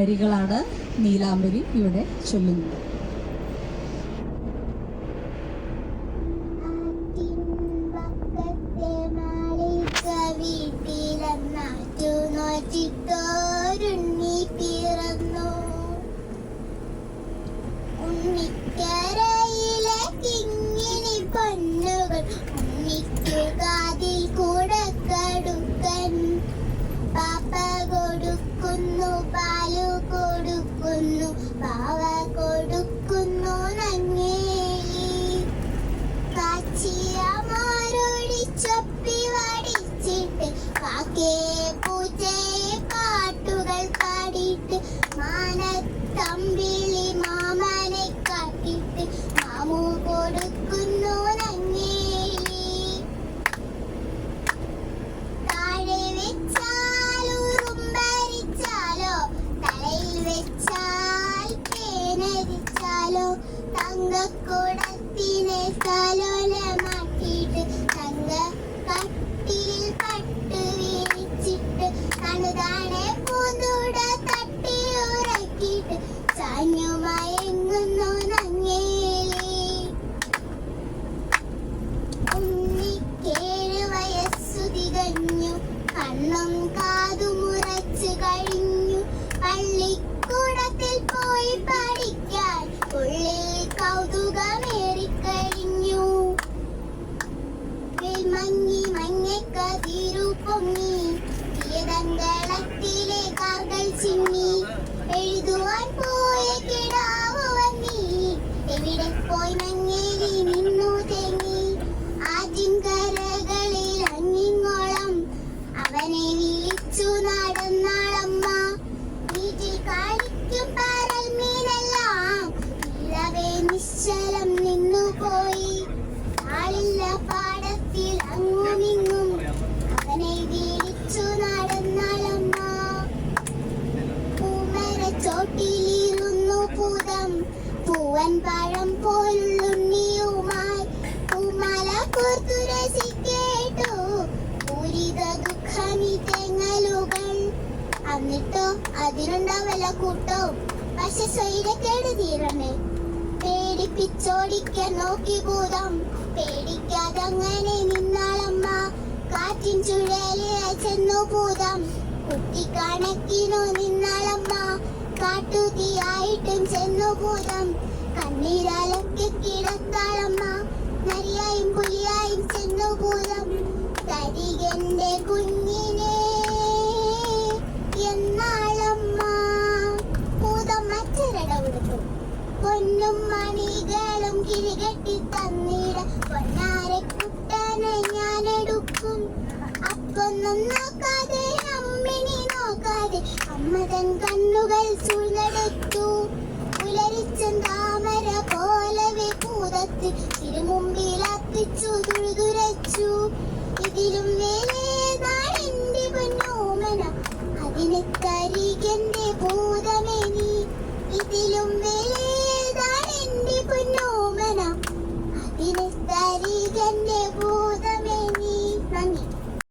വരികളാണ് നീലാംബരി ഇവിടെ ചൊല്ലുന്നത്. കൊടുക്കുന്നു കൊടുക്കുന്നു പാവ കൊടുക്കുന്നു തങ്കക്കുടത്തിനെ കലോലമാക്കിയിട്ട് തങ്ക കട്ടിൽ പട്ട് വീഴിച്ചിട്ട് തണുതാണെ പൂന്തൂട തട്ടി ഉറക്കിയിട്ട് ചാഞ്ഞു മയങ്ങുന്നു നങ്ങേലി. ഉണ്ണിക്കേഴ് വയസ്സു തികഞ്ഞു കണ്ണും കാതും ഉറച്ചു കഴിഞ്ഞു. ഇളവേ നിന്നു പോയി. ആളില്ല പാടത്തിൽ അങ്ങുമിങ്ങും പൂവൻ പഴം പോലുള്ളുണ്ണിയുമായി പൂമല കോർത്തു രസിക്കേട്ടു പൂരിത ദുഃഖമി തെങ്ങലുകൾ. എന്നിട്ടോ അതിനുണ്ടാവല്ല കൂട്ടവും പക്ഷെ സ്വൈരക്കേട് തീരണേ. പേടിപ്പിച്ചോടിക്കാൻ നോക്കി ഭൂതം. പേടിക്കാതങ്ങനെ നിന്നാളമ്മ. കാറ്റിൻ ചുഴലിയ ചെന്നു ഭൂതം. കുട്ടിക്കണക്കിനു നിന്നാളമ്മ. കാട്ടുതീയായിട്ടും ചെന്നു ഭൂതം. കണ്ണീരാലൊക്കെ കിടക്കാളമ്മ. നരിയായും പുലിയായും ചെന്നു ഭൂതം തരികന്റെ കുഞ്ഞിനെ എന്നാളമ്മ. ഭൂതം മറ്റൊരട കൊടുത്തു പൊന്നും മണികളും കിരികെട്ടി തന്നിട പൊന്നാരെ കുട്ടനെ ഞാൻ എടുക്കും അപ്പൊന്നും നോക്കാതെ അമ്മിണി നോക്കാതെ അമ്മ തൻ കണ്ണുകൾ ചൂഴ്ന്നെടുത്തു. ചോര പോലവെ പൂരത്ത് തിരുമുമ്പിലത്തിച്ചു തുഴുതുരച്ചു ഇതിലും വേലേ നാടിന്റെ പൊന്നോമന. അതിനെ കരികന്റെ പോ